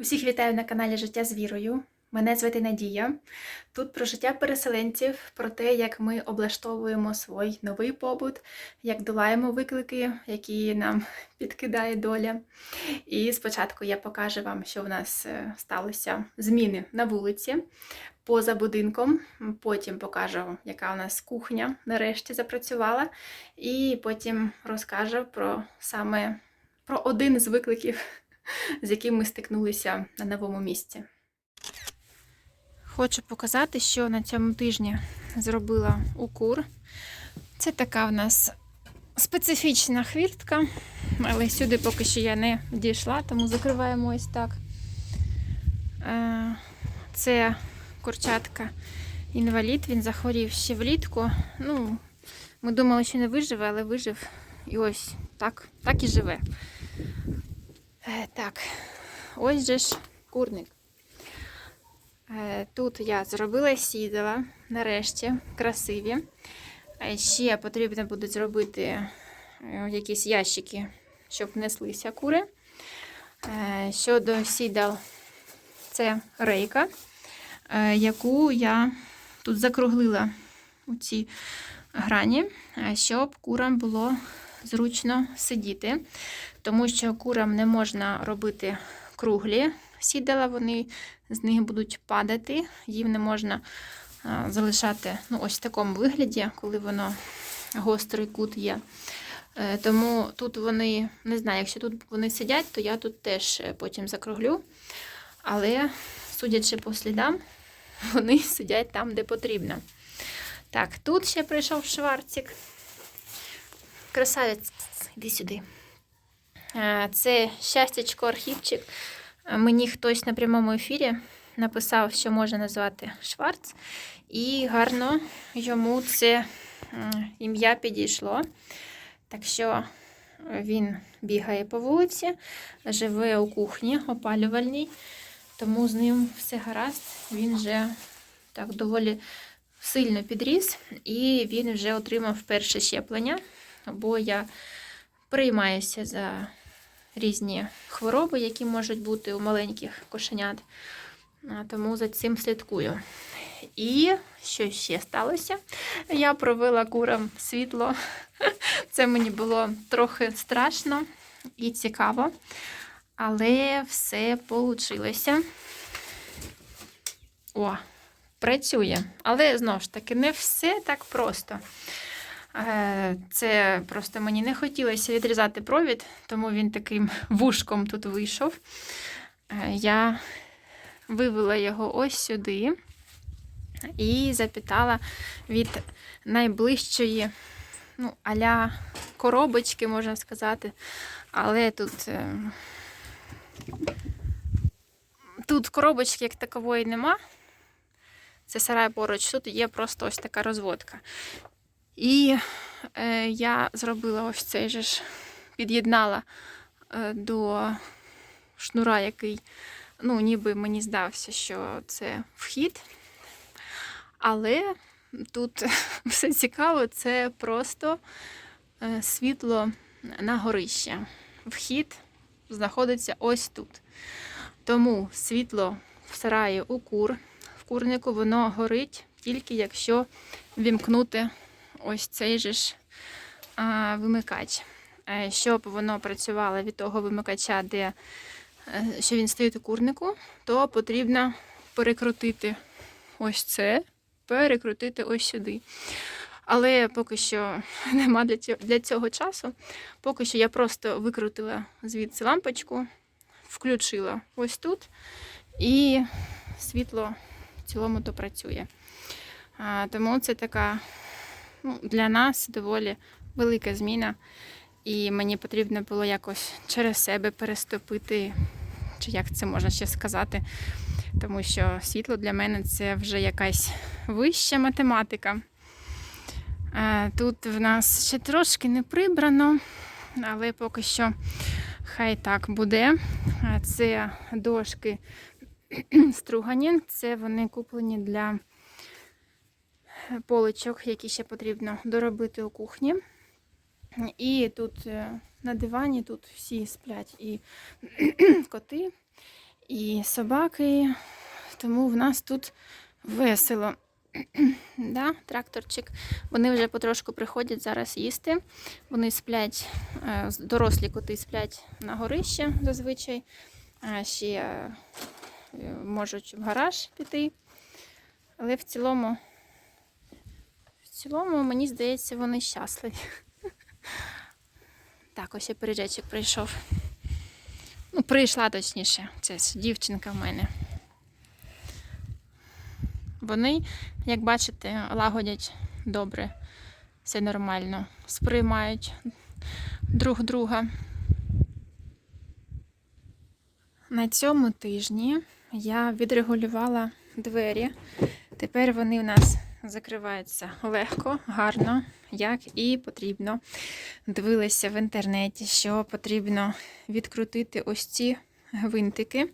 Усіх вітаю на каналі Життя з вірою. Мене звати Надія. Тут про життя переселенців, про те, як ми облаштовуємо свій новий побут, як долаємо виклики, які нам підкидає доля. І спочатку я покажу вам, що в нас е, сталося зміни на вулиці поза будинком. Потім покажу, яка у нас кухня нарешті запрацювала. І потім розкажу про саме про один з викликів, з яким ми стикнулися на новому місці. Хочу показати, що на цьому тижні зробила укур. Це така в нас специфічна хвіртка, але сюди поки що я не дійшла, тому закриваємо ось так. Е, Це курчатка інвалід, він захворів ще влітку. Ну, ми думали, що не виживе, але вижив. І ось так, так і живе. Е, Так, ось же ж курник. Е, Тут я зробила сідала, нарешті, красиві. Е, Ще потрібно буде зробити якісь ящики, щоб неслися кури. Щодо сідал, це рейка, яку я тут закруглила у ці грані, щоб курам було зручно сидіти, тому що курам не можна робити круглі сідала, вони з них будуть падати, їм не можна залишати ну, ось в такому вигляді, коли воно гострий кут є. Е, Тому тут вони, не знаю, якщо тут вони сидять, то я тут теж е, потім закруглю. Але, судячи по слідам, вони сидять там, де потрібно. Так, тут ще прийшов шварцик. Красавець, іди сюди. Е, Це щастячко архівчик. Е, Мені хтось на прямому ефірі написав, що можна назвати Шварц, і гарно йому це ім'я підійшло. Так що він бігає по вулиці, живе у кухні опалювальній, тому з ним все гаразд. Він вже так доволі сильно підріс, і він вже отримав перше щеплення, бо я приймаюся за різні хвороби, які можуть бути у маленьких кошенят. Тому за цим слідкую. І що ще сталося? Я провела курам світло. Це мені було трохи страшно і цікаво, але все вийшло. О, працює. Але знову ж таки, не все так просто. Е, Це просто мені не хотілося відрізати провід, тому він таким вушком тут вийшов. Е, Я вивела його ось сюди і запитала від найближчої, ну, аля коробочки, можна сказати. Але тут, е, тут коробочки як такової нема. Це сарай поруч, тут є просто ось така розводка. І е, я зробила ось цей же ж, під'єднала е, до шнура, який, ну, ніби мені здався, що це вхід. Але тут все цікаво, це просто е, світло на горище. Вхід знаходиться ось тут. Тому світло в сараї у кур, в курнику воно горить тільки якщо вімкнути ось цей же ж а, вимикач. Е, Щоб воно працювало від того вимикача, де е, що він стоїть у курнику, то потрібно перекрутити ось це, перекрутити ось сюди. Але поки що нема для цього, часу. Поки що я просто викрутила звідси лампочку, включила ось тут, і світло в цілому то працює. Тому це така ну, для нас доволі велика зміна. І мені потрібно було якось через себе переступити, чи як це можна ще сказати. Тому що світло для мене це вже якась вища математика. Е, Тут в нас ще трошки не прибрано, але поки що хай так буде. Е, Це дошки стругані, це вони куплені для поличок, які ще потрібно доробити у кухні. І тут е, на дивані тут всі сплять і коти, і собаки, тому в нас тут весело. да, тракторчик. Вони вже потрошку приходять зараз їсти. Вони сплять, е, дорослі коти сплять на горищі зазвичай. Ще е, можуть в гараж піти. Але в цілому, цілому, мені здається, вони щасливі. Так, ось і переджечик прийшов. Ну, прийшла точніше. Це дівчинка в мене. Вони, як бачите, лагодять добре, все нормально, сприймають друг друга. На цьому тижні я відрегулювала двері. Тепер вони у нас закриваються легко, гарно, як і потрібно. Дивилася в інтернеті, що потрібно відкрутити ось ці гвинтики,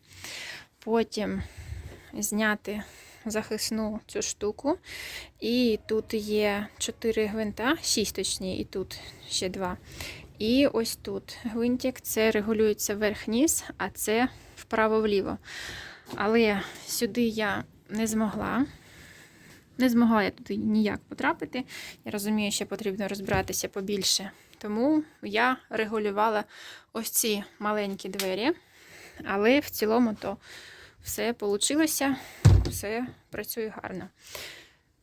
потім зняти захисну цю штуку. І тут є 4 гвинта, 6 точні, і тут ще 2. І ось тут гвинтик, це регулюється вверх-низ, а це вправо-вліво. Але сюди я не змогла. Не змогла я туди ніяк потрапити. Я розумію, що потрібно розбиратися побільше. Тому я регулювала ось ці маленькі двері. Але в цілому то все вийшло, все працює гарно.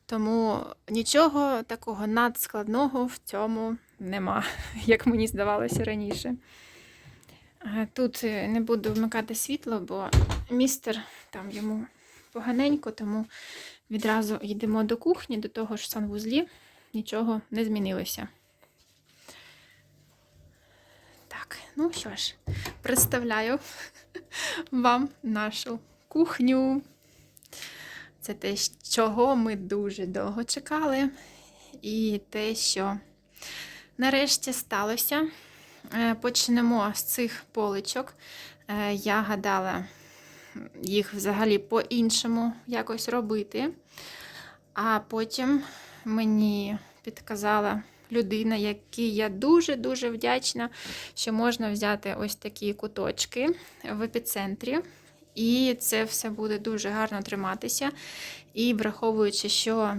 Тому нічого такого надскладного в цьому нема, як мені здавалося раніше. Тут е, не буду вмикати світло, бо містер там йому поганенько, тому відразу йдемо до кухні, до того ж санвузлі нічого не змінилося. Так, ну що ж, представляю вам нашу кухню. Це те, чого ми дуже довго чекали. І те, що нарешті сталося. Е, Почнемо з цих поличок. Е, Я гадала їх взагалі по-іншому якось робити. А потім мені підказала людина, якій я дуже-дуже вдячна, що можна взяти ось такі куточки в епіцентрі. І це все буде дуже гарно триматися. І враховуючи, що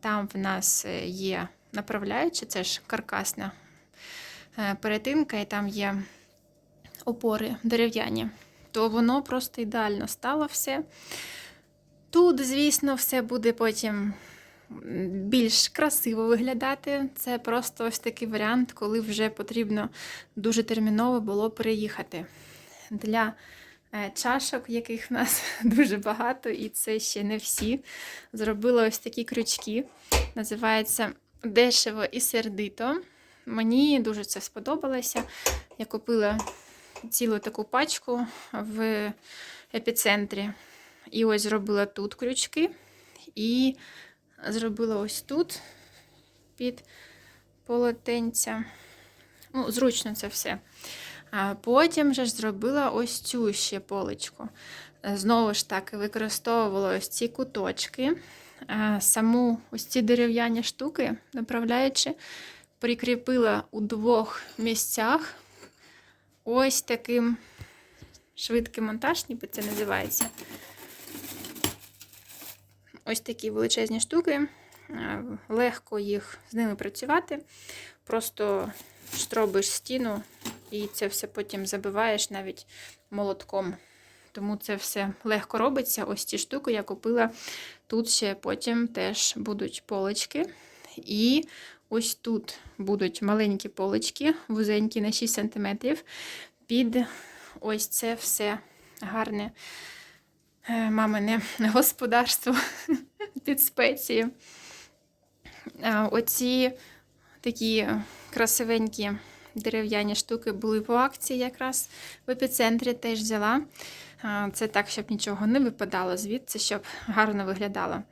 там в нас е, є направляючі, це ж каркасна е, перетинка, і там є опори дерев'яні, то воно просто ідеально стало все. Тут, звісно, все буде потім більш красиво виглядати. Це просто ось такий варіант, коли вже потрібно дуже терміново було переїхати. Для е, чашок, яких в нас дуже багато, і це ще не всі. Зробила ось такі крючки. Називається Дешево і сердито. Мені дуже це сподобалося. Я купила цілу таку пачку в епіцентрі. І ось зробила тут крючки. І зробила ось тут під полотенця. Ну, зручно це все. А потім же ж зробила ось цю ще поличку. Знову ж таки, використовувала ось ці куточки, саму ось ці дерев'яні штуки, направляючи, прикріпила у двох місцях ось таким швидкий монтаж, ніби це називається. Ось такі величезні штуки. Е, Легко їх з ними працювати. Просто штробиш стіну і це все потім забиваєш навіть молотком. Тому це все легко робиться. Ось ці штуки я купила. Тут ще потім теж будуть полочки. І ось тут будуть маленькі полочки, вузенькі на 6 см. Під ось це все гарне е, мамине господарство під спеції. Оці такі красивенькі дерев'яні штуки були по акції якраз в епіцентрі теж взяла. Це так, щоб нічого не випадало звідси, щоб гарно виглядало.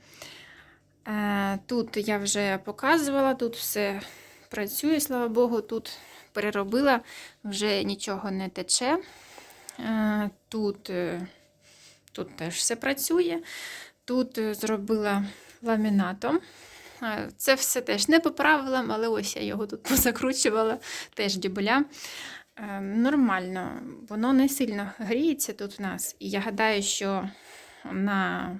Е, Тут я вже показувала, тут все працює, слава Богу, тут переробила, вже нічого не тече. Е, Тут, е, тут теж все працює. Тут зробила ламінатом. Це все теж не по правилам, але ось я його тут позакручувала, теж дюбеля. Нормально, воно не сильно гріється тут в нас. І я гадаю, що на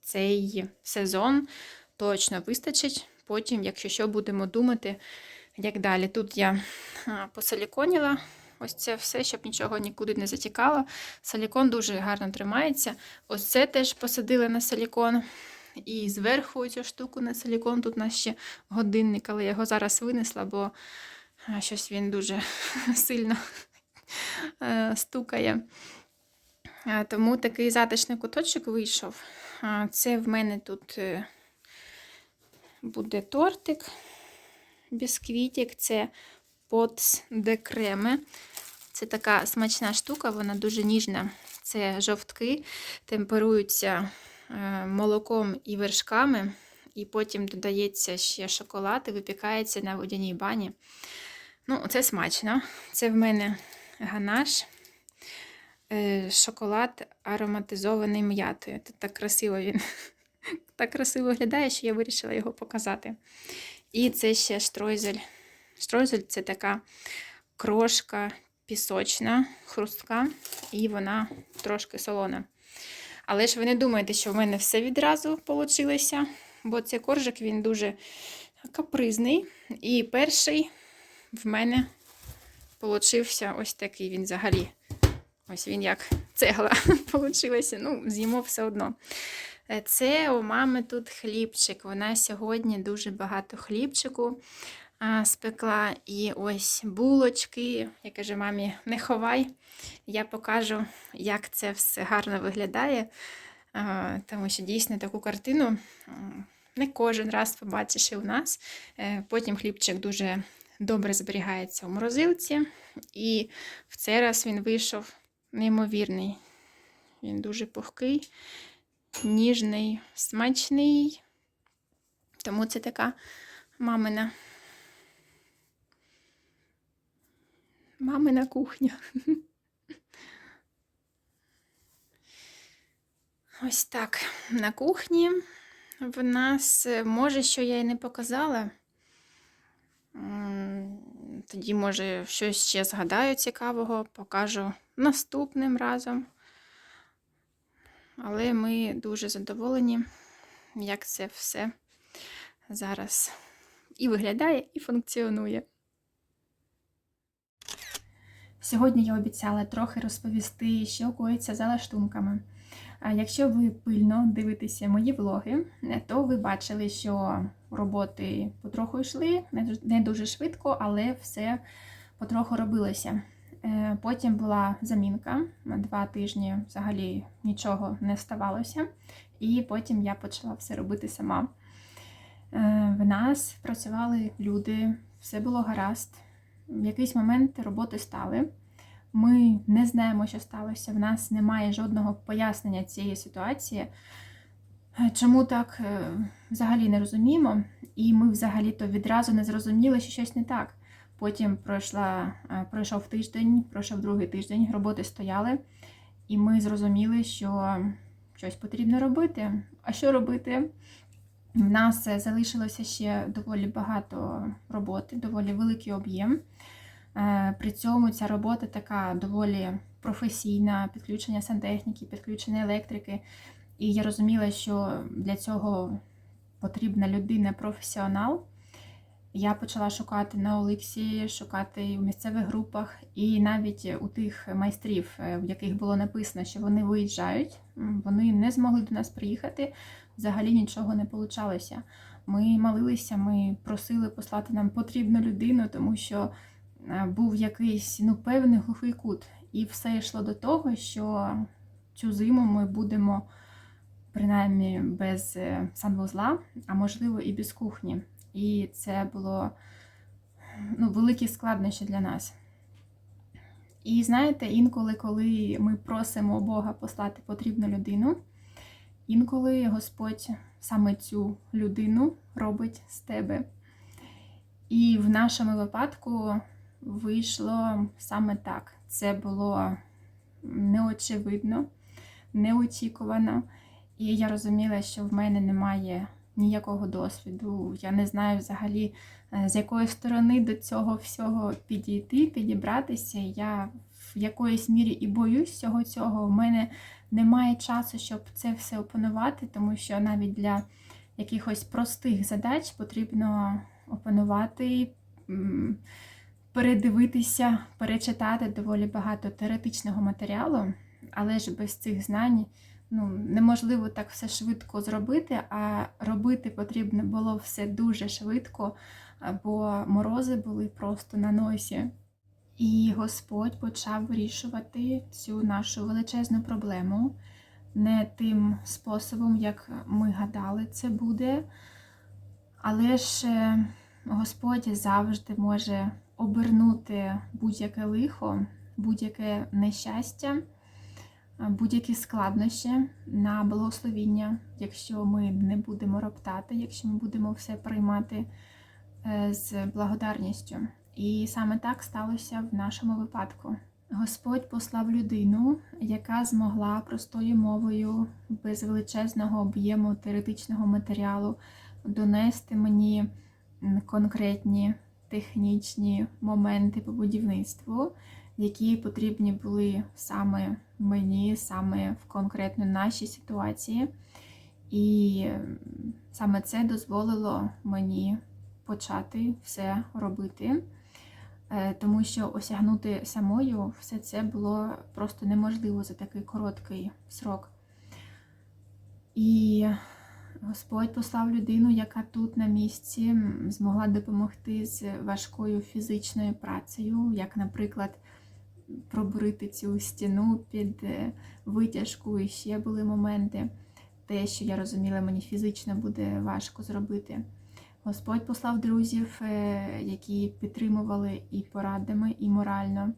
цей сезон точно вистачить. Потім, якщо що, будемо думати, як далі. Тут я посиліконіла ось це все, щоб нічого нікуди не затікало. Силікон дуже гарно тримається. Ось це теж посадила на силікон. І зверху цю штуку на силікон. Тут у нас ще годинник, але я його зараз винесла, бо щось він дуже сильно е, стукає. Тому такий затишний куточок вийшов. Це в мене тут е, буде тортик, бісквітик, це Pots de Creme. Це така смачна штука, вона дуже ніжна. Це жовтки, темперуються е, молоком і вершками, і потім додається ще шоколад і випікається на водяній бані. Ну, це смачно. Це в мене ганаш, е, шоколад ароматизований м'ятою. Тут так красиво він так красиво виглядає, що я вирішила його показати. І це ще штройзель. Штройзель це така крошка пісочна, хрустка, і вона трошки солона. Але ж ви не думаєте, що в мене все відразу вийшло, бо цей коржик він дуже капризний. І перший в мене получився ось такий він взагалі. Ось він як цегла получилася. Ну, з'їмо все одно. Е, Це у мами тут хлібчик. Вона сьогодні дуже багато хлібчику спекла. І ось булочки. Я кажу, мамі, не ховай. Я покажу, як це все гарно виглядає. А, Тому що дійсно таку картину не кожен раз побачиш і у нас. Е, Потім хлібчик дуже добре зберігається у морозилці. І в цей раз він вийшов неймовірний. Він дуже пухкий, ніжний, смачний. Тому це така мамина. Мамина кухня. Ось так. На кухні в нас, може, що я і не показала. Тоді, може, щось ще згадаю цікавого, покажу наступним разом. Але ми дуже задоволені, як це все зараз і виглядає, і функціонує. Сьогодні я обіцяла трохи розповісти, що коїться за лаштунками. Якщо ви пильно дивитеся мої влоги, то ви бачили, що роботи потроху йшли, не дуже- швидко, але все потроху робилося. Е, Потім була замінка, два тижні взагалі нічого не ставалося, і потім я почала все робити сама. Е, В нас працювали люди, все було гаразд. В якийсь момент роботи стали. Ми не знаємо, що сталося. В нас немає жодного пояснення цієї ситуації. Е, Чому так е, взагалі не розуміємо, і ми взагалі-то відразу не зрозуміли, що щось не так. Потім пройшла, е, пройшов тиждень, пройшов другий тиждень, роботи стояли, і ми зрозуміли, що щось потрібно робити. А що робити? В нас залишилося ще доволі багато роботи, доволі великий об'єм. При цьому ця робота така доволі професійна, підключення сантехніки, підключення електрики. І я розуміла, що для цього потрібна людина-професіонал. Я почала шукати на Олексі, шукати у місцевих групах, і навіть у тих майстрів, е, в яких було написано, що вони виїжджають, вони не змогли до нас приїхати. Взагалі нічого не получалося. Ми молилися, ми просили послати нам потрібну людину, тому що е, був якийсь ну, певний глухий кут. І все йшло до того, що цю зиму ми будемо принаймні без е, санвузла, а можливо і без кухні. І це було ну, великі складнощі для нас. І знаєте, інколи, коли ми просимо Бога послати потрібну людину, інколи Господь саме цю людину робить з тебе. І в нашому випадку вийшло саме так. Це було неочевидно, неочікувано. І я розуміла, що в мене немає ніякого досвіду. Я не знаю взагалі, е, з якої сторони до цього всього підійти, підібратися. Я в якоїсь мірі і боюсь всього цього. У мене немає часу, щоб це все опанувати, тому що навіть для якихось простих задач потрібно опанувати, передивитися, перечитати доволі багато теоретичного матеріалу, але ж без цих знань ну, неможливо так все швидко зробити, а робити потрібно було все дуже швидко, бо морози були просто на носі. І Господь почав вирішувати цю нашу величезну проблему не тим способом, як ми гадали, це буде. Але ж е, Господь завжди може обернути будь-яке лихо, будь-яке нещастя, будь-які складнощі на благословіння, якщо ми не будемо роптати, якщо ми будемо все приймати е, з благодарністю. І саме так сталося в нашому випадку. Господь послав людину, яка змогла простою мовою, без величезного об'єму теоретичного матеріалу, донести мені конкретні технічні моменти по будівництву, які потрібні були саме мені, саме в конкретно нашій ситуації. І саме це дозволило мені почати все робити. Е, тому що осягнути самою все це було просто неможливо за такий короткий срок. І Господь послав людину, яка тут на місці змогла допомогти з важкою фізичною працею, як, наприклад, пробурити цю стіну під е, витяжку, і ще були моменти. Те, що я розуміла, мені фізично буде важко зробити. Господь послав друзів, е, які підтримували і порадами, і морально.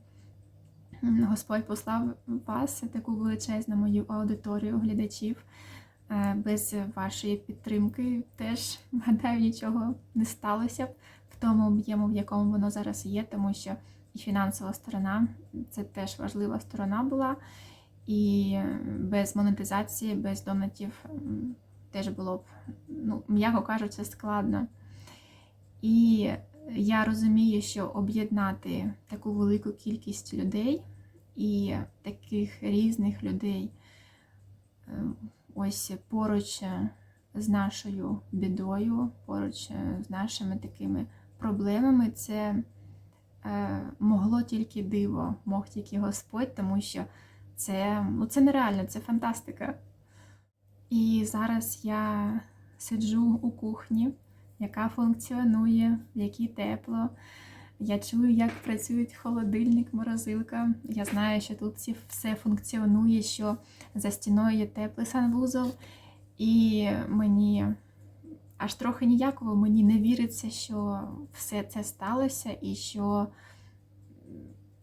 Господь послав вас, таку величезну мою аудиторію глядачів. Е, Без вашої підтримки теж, гадаю, нічого не сталося б в тому об'єму, в якому воно зараз є, тому що і фінансова сторона це теж важлива сторона була. І без монетизації, без донатів теж було б, ну, м'яко кажучи, складно. І я розумію, що об'єднати таку велику кількість людей і таких різних людей е, ось поруч е, з нашою бідою, поруч е, з нашими такими проблемами, це могло тільки диво, мог тільки Господь, тому що це, ну, це нереально, це фантастика. І зараз я сиджу у кухні, яка функціонує, в якій тепло. Я чую, як працюють холодильник, морозилка. Я знаю, що тут все функціонує, що за стіною є теплий санвузол. І мені аж трохи ніяково мені не віриться, що все це сталося і що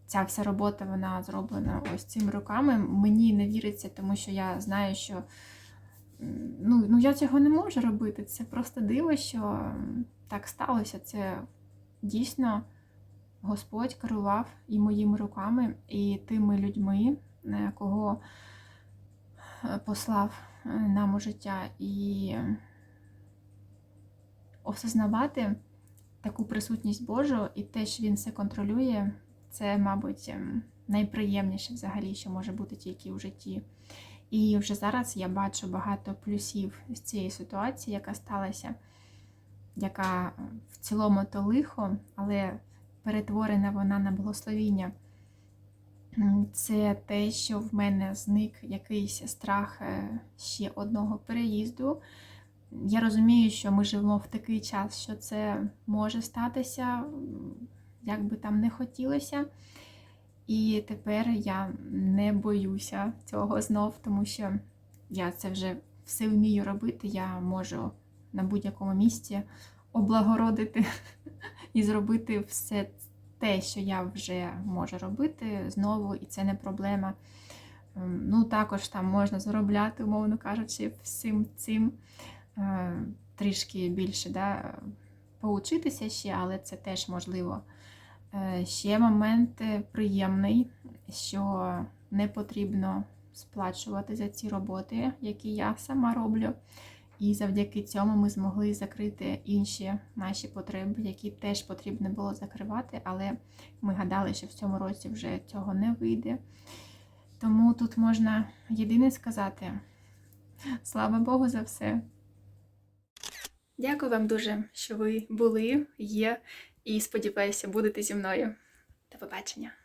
ця вся робота вона зроблена ось цими руками. Мені не віриться, тому що я знаю, що ну, ну я цього не можу робити. Це просто диво, що так сталося. Це дійсно Господь керував і моїми руками, і тими людьми, кого е, послав е, нам у життя. І осознавати таку присутність Божу і те, що він все контролює, це, мабуть, ем, найприємніше взагалі, що може бути тільки в житті. І вже зараз я бачу багато плюсів з цієї ситуації, яка сталася, яка е, в цілому то лихо, але перетворена вона на благословіння. Це те, що в мене зник якийсь страх е, ще одного переїзду. Я розумію, що ми живемо в такий час, що це може статися, як би там не хотілося. І тепер я не боюся цього знов, тому що я це вже все вмію робити. Я можу на будь-якому місці облагородити і зробити все те, що я вже можу робити знову, і це не проблема. Ем, Ну, також там можна заробляти, умовно кажучи, всім цим трішки більше, да, поучитися ще, але це теж можливо. Е, Ще момент е, приємний, що не потрібно сплачувати за ці роботи, які я сама роблю. І завдяки цьому ми змогли закрити інші наші потреби, які теж потрібно було закривати, але ми гадали, що в цьому році вже цього не вийде. Тому тут можна єдине сказати: слава Богу за все. Дякую вам дуже, що ви були, є, і сподіваюся, будете зі мною. До побачення!